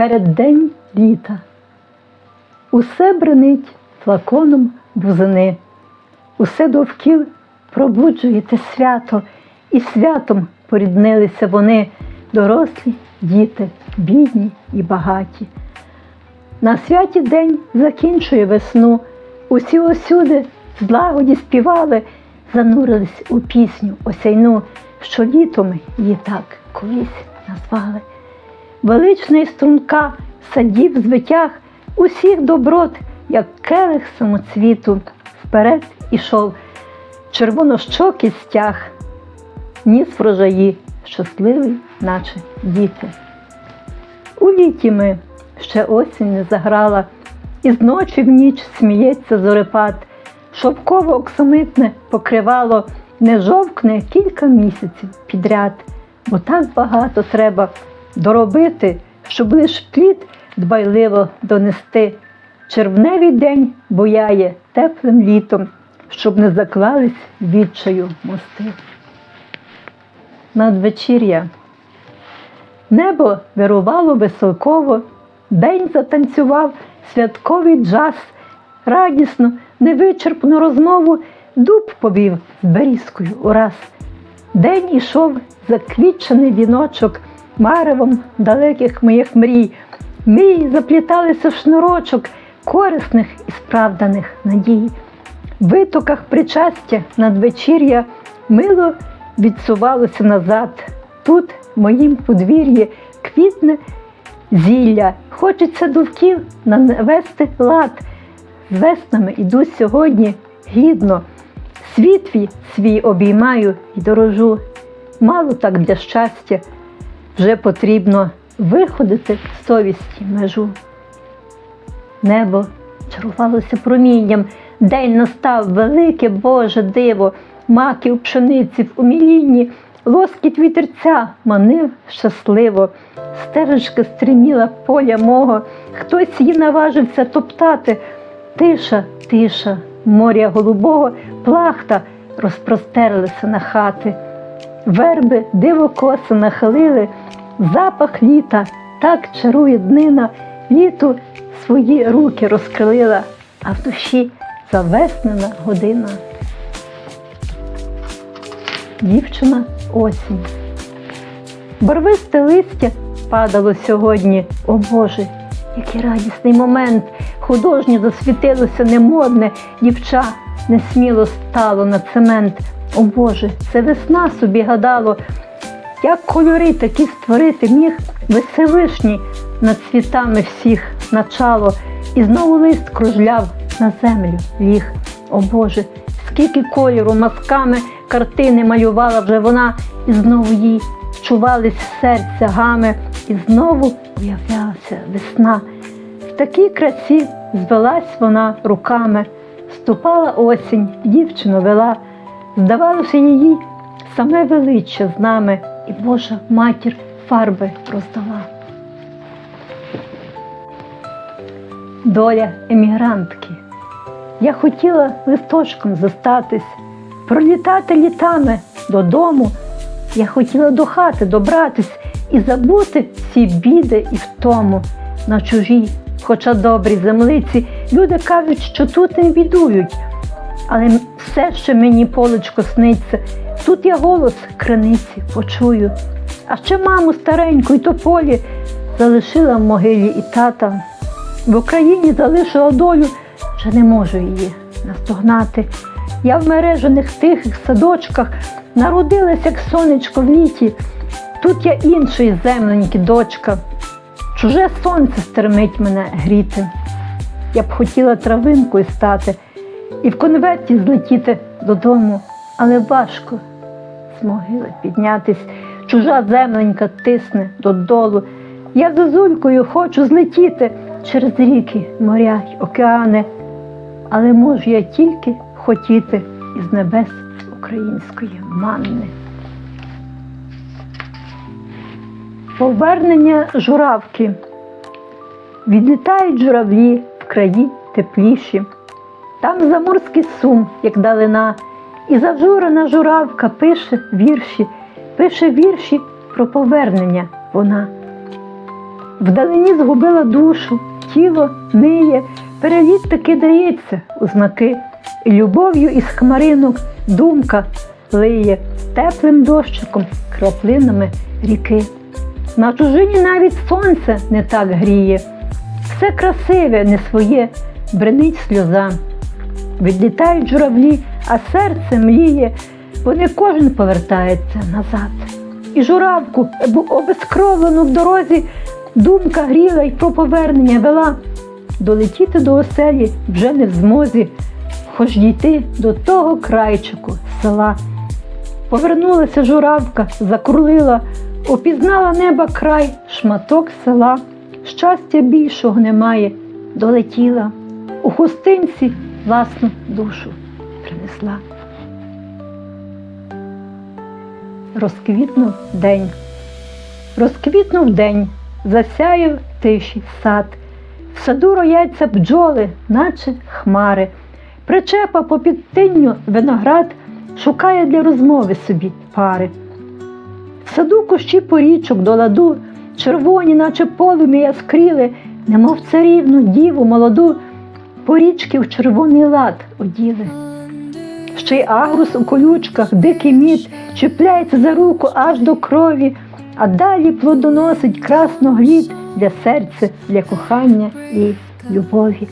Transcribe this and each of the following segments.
переддень літа. Усе бренить флаконом бузини, усе довкіл пробуджуєте свято, і святом поріднилися вони, дорослі, діти, бідні і багаті. На святі день закінчує весну, усі осюди злагоді співали, занурились у пісню осяйну, що літом її так колись назвали. Величний струнка садів звитяг усіх доброт, як келих самоцвіту, вперед ішов червонощокий стяг, ніс врожаї, щасливий, наче діти. У літі ми ще осінь не заграла, і з ночі в ніч сміється зорепад, шовково оксамитне покривало. Не жовкне кілька місяців підряд, бо так багато треба доробити, щоб лиш плід дбайливо донести. Червневий день бояє теплим літом, щоб не заклались відчаю мости. Надвечір'я Небо вирувало веселково, день затанцював святковий джаз, радісно, невичерпну розмову дуб повів з берізкою ураз. День ішов заквітчений віночок маревом далеких моїх мрій. Мрії запліталися в шнурочок корисних і справданих надій. В витоках причастя надвечір'я мило відсувалося назад. Тут, в моїм подвір'ї, квітне зілля. Хочеться довкіл навести лад. З веснами іду сьогодні гідно. Світ свій обіймаю і дорожу. Мало так для щастя, вже потрібно виходити з совісті межу. Небо чарувалося промінням, день настав велике Боже диво, маків пшениці в умілінні, лоскіт вітерця манив щасливо, стежечка стриміла поля мого, хтось її наважився топтати. Тиша, тиша, моря голубого, плахта розпростерлися на хати. Верби диво коси нахилили, запах літа так чарує днина, літу свої руки розкрилила, а в душі завеснена година. Дівчина осінь. Барвисте листя падало сьогодні, о Боже, який радісний момент. Художнє засвітилося немодне, дівча несміло стало на цемент. О Боже, це весна собі гадало, як кольори такі створити міг Всевишній над світами всіх начало, і знову лист кружляв на землю ліг. О Боже, скільки кольору мазками картини малювала вже вона, і знову їй вчувались серця гами, і знову уявлялася весна. В такій красі звелась вона руками, ступала осінь, дівчину вела, здавалося її саме величчя з нами, і Божа матір фарби роздала. Доля емігрантки. Я хотіла листочком зостатись, пролітати літами додому. Я хотіла до хати добратись і забути всі біди і втому на чужій, хоча добрій землиці, люди кажуть, що тут не бідують. Але все ще мені полечко сниться, тут я голос криниці почую. А ще маму стареньку й тополі залишила в могилі і тата. В Україні залишила долю, вже не можу її наздогнати. Я в мережених тихих садочках народилась, як сонечко в літі. Тут я іншої земленьки, дочка. Чуже сонце стермить мене гріти. Я б хотіла травинкою стати і в конверті злетіти додому, але важко з могили піднятись. Чужа земленька тисне додолу. Я зозулькою хочу злетіти через ріки, моря й океани, але можу я тільки хотіти із небес української манни. Повернення журавки. Відлітають журавлі в краї тепліші. Там заморський сум, як далина, і зажурена журавка пише вірші, пише вірші про повернення вона. Вдалині згубила душу, тіло ниє, переліт таки дається у знаки, і любов'ю із хмаринок думка лиє теплим дощиком, краплинами ріки. На чужині навіть сонце не так гріє, все красиве, не своє, бренить сльоза. Відлітають журавлі, а серце мліє, бо не кожен повертається назад. І журавку, бо обезкровлену в дорозі, думка гріла й про повернення вела. Долетіти до оселі вже не в змозі, хоч дійти до того крайчику села. Повернулася журавка, закурлила, опізнала неба край, шматок села. Щастя більшого немає, долетіла. У хустинці власну душу принесла. Розквітнув день. Розквітнув день, засяяв тиші сад. В саду рояться бджоли, наче хмари. Причепа по підтинню виноград шукає для розмови собі пари. В саду кущі порічок до ладу, червоні, наче полум'я яскріли, немов царівну діву молоду, порічки в червоний лад оділи. Ще й агрус у колючках, дикий мід, чіпляється за руку аж до крові, а далі плодоносить красно красноглід для серця, для кохання і любові.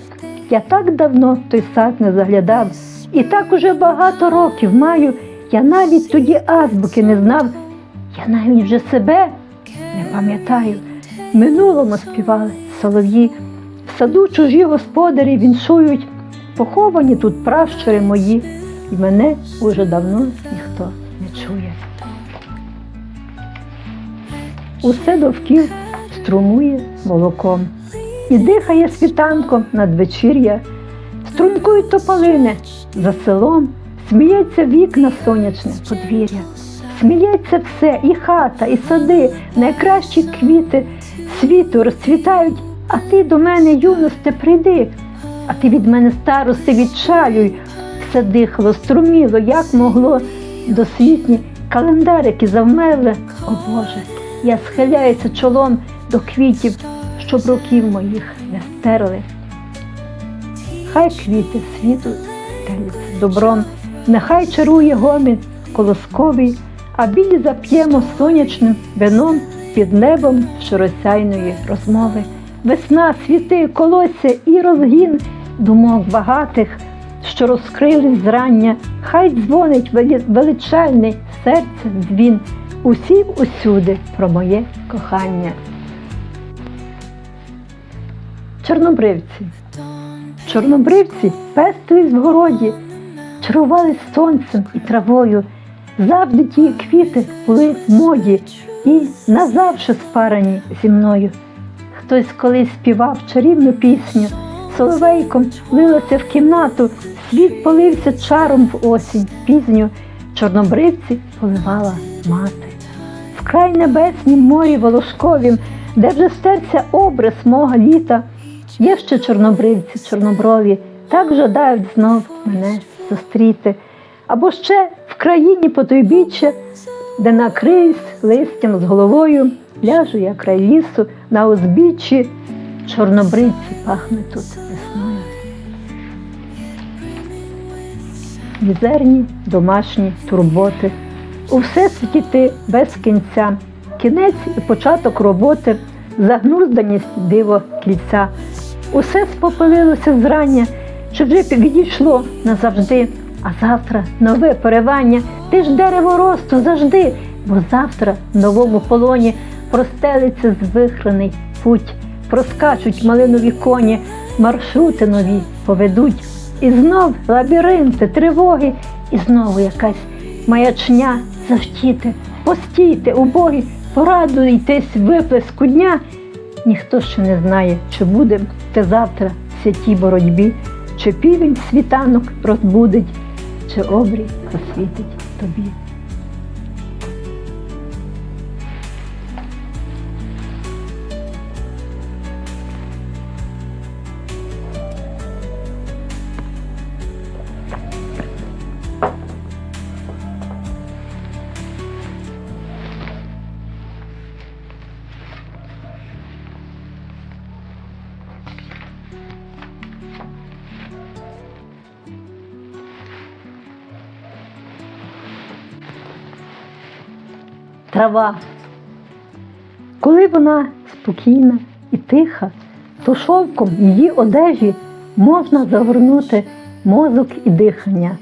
Я так давно той сад не заглядав, і так уже багато років маю. Я навіть тоді азбуки не знав, я навіть вже себе не пам'ятаю. Минулому співали солов'ї, саду чужі господарі віншують, поховані тут пращури мої, і мене уже давно ніхто не чує. Усе довкіл струмує молоком і дихає світанком надвечір'я, стрункують тополини за селом, сміється вікна сонячне подвір'я, сміється все, і хата, і сади, найкращі квіти світу розцвітають, а ти до мене, юносте, прийди, а ти від мене старости відчалюй, все дихало, струміло, як могло досвітні календарики завмерли, о Боже, я схиляюся чолом до квітів, щоб років моїх не стерли. Хай квіти світу стеляться добром, нехай чарує гомін колосковий, а білі зап'ємо сонячним вином під небом широсяйної розмови. Весна, світи, колосся і розгін думок багатих, що розкрились зрання, хай дзвонить вели- величальний серце дзвін, усім усюди про моє кохання. Чорнобривці. Чорнобривці пестились в городі, чарували сонцем і травою. Завжди ті квіти були моді і назавше спарані зі мною. Хтось колись співав чарівну пісню, соловейком лилося в кімнату, світ полився чаром в осінь. Пізню, чорнобривці поливала мати. Вкрай небеснім морі волошковім, де вже стерся образ мого літа, є ще чорнобривці, чорноброві, так жадають знов мене зустріти. Або ще в країні потойбіччя, де накриюсь листям з головою, ляжу я край лісу на узбіччі, чорнобривці пахне тут весною. Мізерні домашні турботи. У всесвіті ти без кінця, кінець і початок роботи, загнузданість диво кільця. Усе спопилилося зрання, що вже відійшло назавжди, а завтра нове поривання. Ти ж дерево росту завжди, бо завтра в новому полоні простелиться звихрений путь, проскачуть малинові коні, маршрути нові поведуть. І знов лабіринти, тривоги, і знову якась маячня завтіти, постійте, убогі, порадуйтесь виплеску дня. Ніхто ще не знає, чи буде те завтра в святій боротьбі, чи півень світанок розбудить, чи обрій освітить тобі. Трава. Коли вона спокійна і тиха, то шовком її одежі можна загорнути мозок і дихання,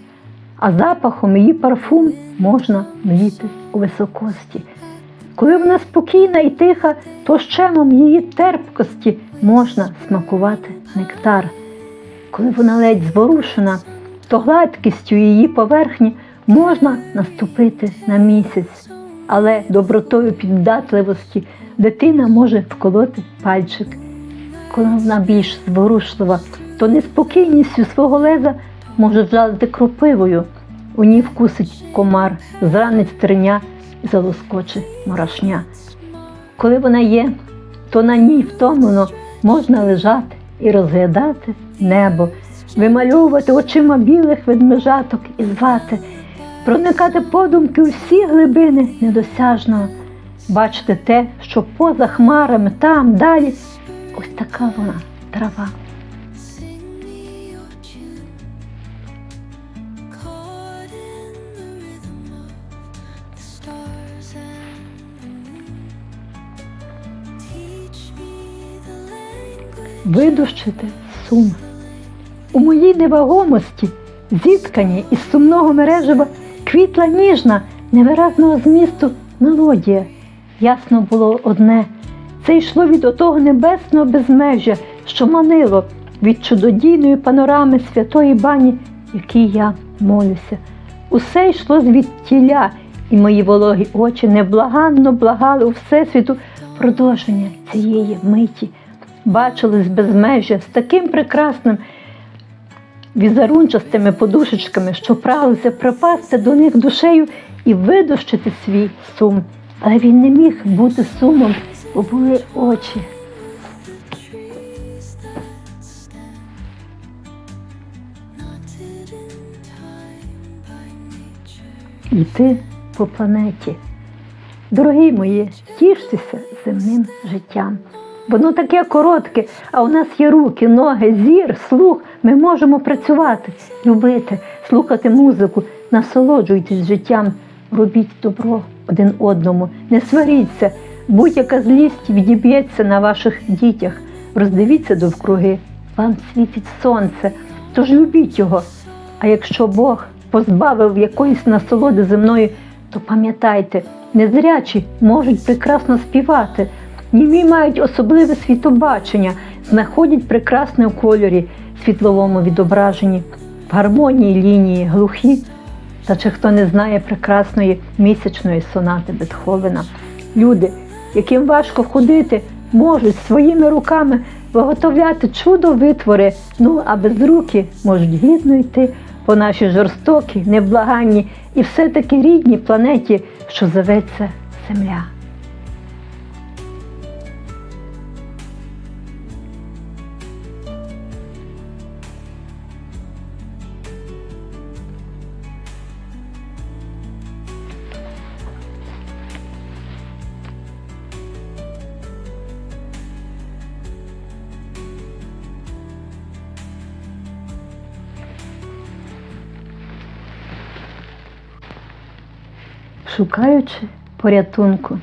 а запахом її парфум можна мліти у високості. Коли вона спокійна і тиха, то щемом її терпкості можна смакувати нектар. Коли вона ледь зворушена, то гладкістю її поверхні можна наступити на місяць, але добротою піддатливості дитина може вколоти пальчик. Коли вона більш зворушлива, то неспокійністю свого леза може жалити кропивою. У ній вкусить комар, зранить стерня і залоскоче морошня. Коли вона є, то на ній втомлено можна лежати і розглядати небо, вимальовувати очима білих ведмежаток і звати, проникати подумки у всі глибини недосяжного, бачити те, що поза хмарами, там, далі, ось така вона трава. Видущити сум. У моїй невагомості, зіткані із сумного мережева, квітла ніжна, невиразного змісту мелодія. Ясно було одне це йшло від отого небесного безмежжя, що манило від чудодійної панорами святої бані, якій я молюся. Усе йшло звідтіля, і мої вологі очі невблаганно благали у Всесвіту продовження цієї миті. Бачили з безмежжя з таким прекрасним візерунчастими подушечками, що прагнувся припасти до них душею і видощити свій сум. Але він не міг бути сумом, бо були очі. йти по планеті. Дорогі мої, тіштеся земним життям. Воно таке коротке, а у нас є руки, ноги, зір, слух. Ми можемо працювати, любити, слухати музику, насолоджуйтесь життям, робіть добро один одному, не сваріться, будь-яка злість відіб'ється на ваших дітях. Роздивіться довкруги, вам світить сонце, тож любіть його. А якщо Бог позбавив якоїсь насолоди земної, то пам'ятайте, незрячі можуть прекрасно співати, німі мають особливе світобачення, знаходять прекрасне у кольорі, світловому відображенні, в гармонії лінії, глухі. Та чи хто не знає прекрасної місячної сонати Бетховена? Люди, яким важко ходити, можуть своїми руками виготовляти чудо витвори, ну а безрукі можуть гідно йти по нашій жорстокій, неблаганній і все-таки рідній планеті, що зоветься Земля. Шукаючи порятунку.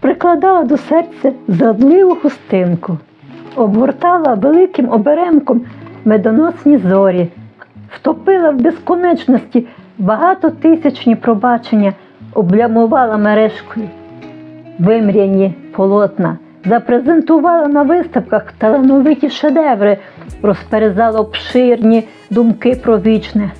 Прикладала до серця задливу хустинку, обгортала великим оберемком медоносні зорі, втопила в безконечності багатотисячні пробачення, облямувала мережкою вимряні полотна, запрезентувала на виставках талановиті шедеври, розперезала обширні думки про вічне,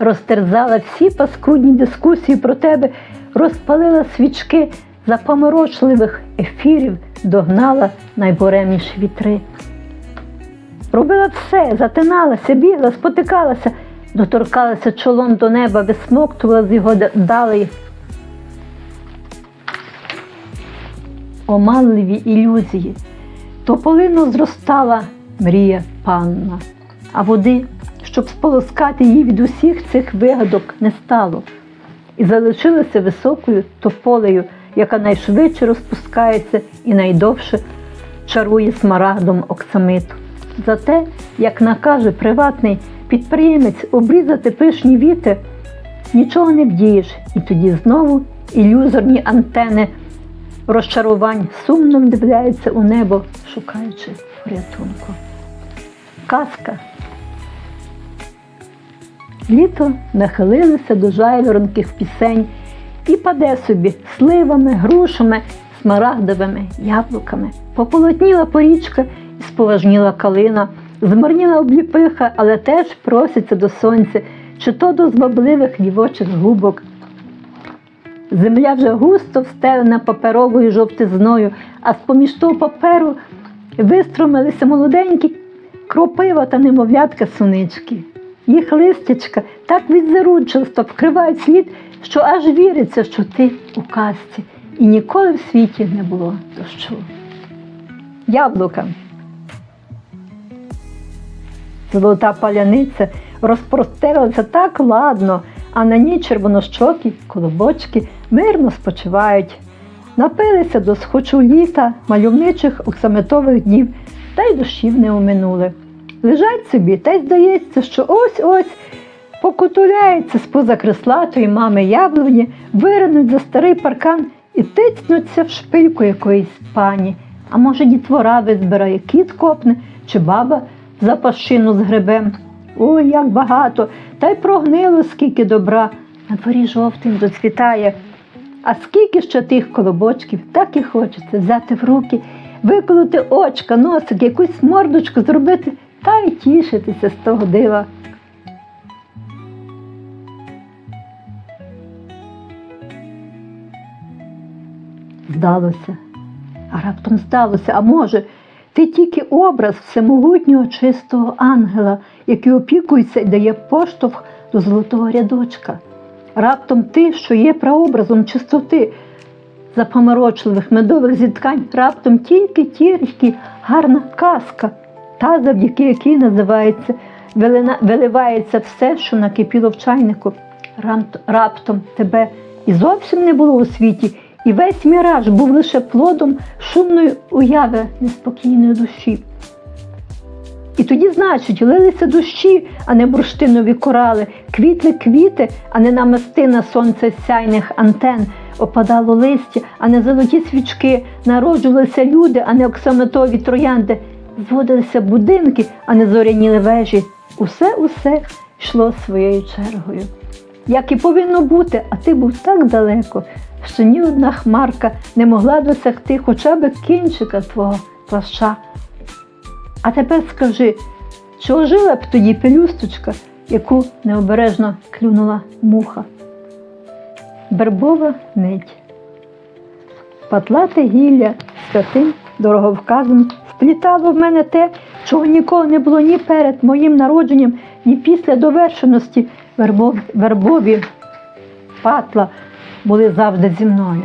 розтерзала всі паскудні дискусії про тебе, розпалила свічки запоморочливих ефірів, догнала найбуремніші вітри. Робила все, затиналася, бігла, спотикалася, доторкалася чолом до неба, висмоктувала з його далей оманливі ілюзії. Тополино зростала мрія панна, а води, щоб сполоскати її від усіх цих вигадок, не стало. І залишилася високою тополею, яка найшвидше розпускається і найдовше чарує смарагдом оксамиту. Зате, як накаже приватний підприємець обрізати пишні віти, нічого не вдієш, і тоді знову ілюзорні антени розчарувань сумно вдивляються у небо, шукаючи порятунку. Казка. Літо нахилилося до жайворонких пісень і паде собі сливами, грушами, смарагдовими яблуками. Пополотніла порічка і споважніла калина, змарніла обліпиха, але теж проситься до сонця, чи то до звабливих дівочих губок. Земля вже густо встелена паперовою жовтизною, а з-поміж того паперу вистромилися молоденькі кропива та немовлятка сунички. Їх листячка так відзерунчасто вкривають слід, що аж віриться, що ти у казці, і ніколи в світі не було дощу. Яблука. Золота паляниця розпростерлася так ладно, а на ній червонощокі колобочки мирно спочивають. Напилися до схочу літа мальовничих оксаметових днів, та й дощів не оминули. Лежать собі, та й здається, що ось-ось покутуляється з-поза креслатої мами яблуні, виринуть за старий паркан і тицнуться в шпильку якоїсь пані. А може, дітвора визбирає кіт копне, чи баба за пащину з грибем. Ой, як багато, та й прогнило скільки добра. На дворі жовтим доцвітає. А скільки ще тих колобочків, так і хочеться взяти в руки, виколоти очка, носик, якусь мордочку зробити та й тішитися з того дива. Здалося, а раптом здалося, а може, ти тільки образ всемогутнього чистого ангела, який опікується і дає поштовх до золотого рядочка. Раптом ти, що є прообразом чистоти, запоморочливих медових зіткань, раптом тільки тільки гарна казка, та, завдяки якій називається, виливається все, що накипіло в чайнику. Раптом тебе і зовсім не було у світі, і весь міраж був лише плодом шумної уяви неспокійної душі. І тоді, значить, лилися дощі, а не бурштинові корали, квітли квіти, а не намистина сонця сяйних антен, опадало листя, а не золоті свічки, народжувалися люди, а не оксамитові троянди, зводилися будинки, а не зоряніли вежі. Усе усе йшло своєю чергою. Як і повинно бути, а ти був так далеко, що ні одна хмарка не могла досягти хоча б кінчика твого плаща. А тепер скажи, чи ожила б тоді пелюсточка, яку необережно клюнула муха? Вербова нить. Патлате гілля святим дороговказом вплітало в мене те, чого ніколи не було ні перед моїм народженням, ні після довершеності вербов, вербові патла були завжди зі мною.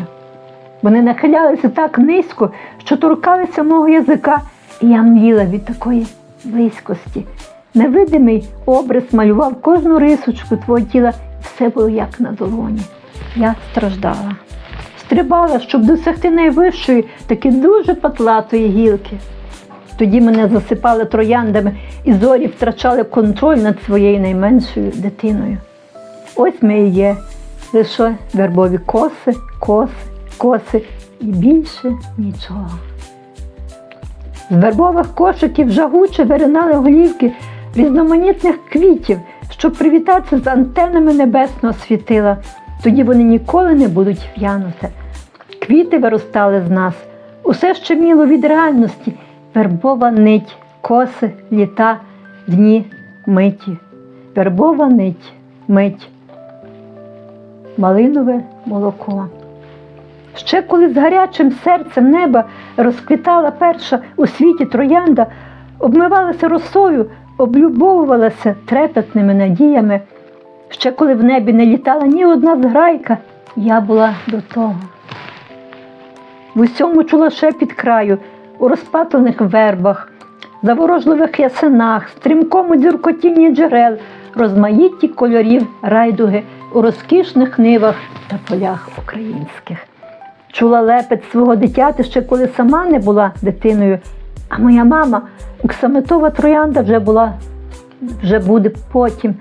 Вони нахилялися так низько, що торкалися мого язика, і я мліла від такої близькості. Невидимий образ малював кожну рисочку твого тіла, і все було як на долоні. Я страждала. Стрибала, щоб досягти найвищої, таки дуже патлатої гілки. Тоді мене засипали трояндами, і зорі втрачали контроль над своєю найменшою дитиною. Ось ми і є лише вербові коси, коси, коси і більше нічого. З вербових кошиків жагуче виринали голівки різноманітних квітів, щоб привітатися з антенами небесного світила. Тоді вони ніколи не будуть в'янути. Квіти виростали з нас. Усе ще міло від реальності. Вербова нить, коси, літа, дні, миті. Вербова нить, мить. Малинове молоко. Ще коли з гарячим серцем неба розквітала перша у світі троянда, обмивалася росою, облюбовувалася трепетними надіями. Ще коли в небі не літала ні одна зграйка, я була до того. В усьому чула шепіт краю, у розпатлених вербах, заворожливих ясенах, стрімкому дзюркотінні джерел, розмаїтті кольорів райдуги у розкішних нивах та полях українських. Чула лепет свого дитяти ще коли сама не була дитиною, а моя мама, Оксаметова троянда, вже була, вже буде потім.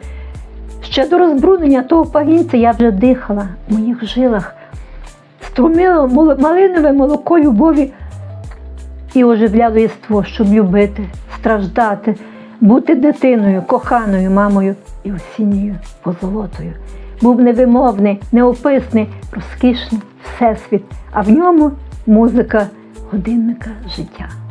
Ще до розбрунення того пагінця я вже дихала в моїх жилах, струмило малинове молоко любові і оживляло єство, щоб любити, страждати, бути дитиною, коханою мамою і осінньою позолотою. Був невимовний, неописний, розкішний всесвіт, а в ньому музика годинника життя.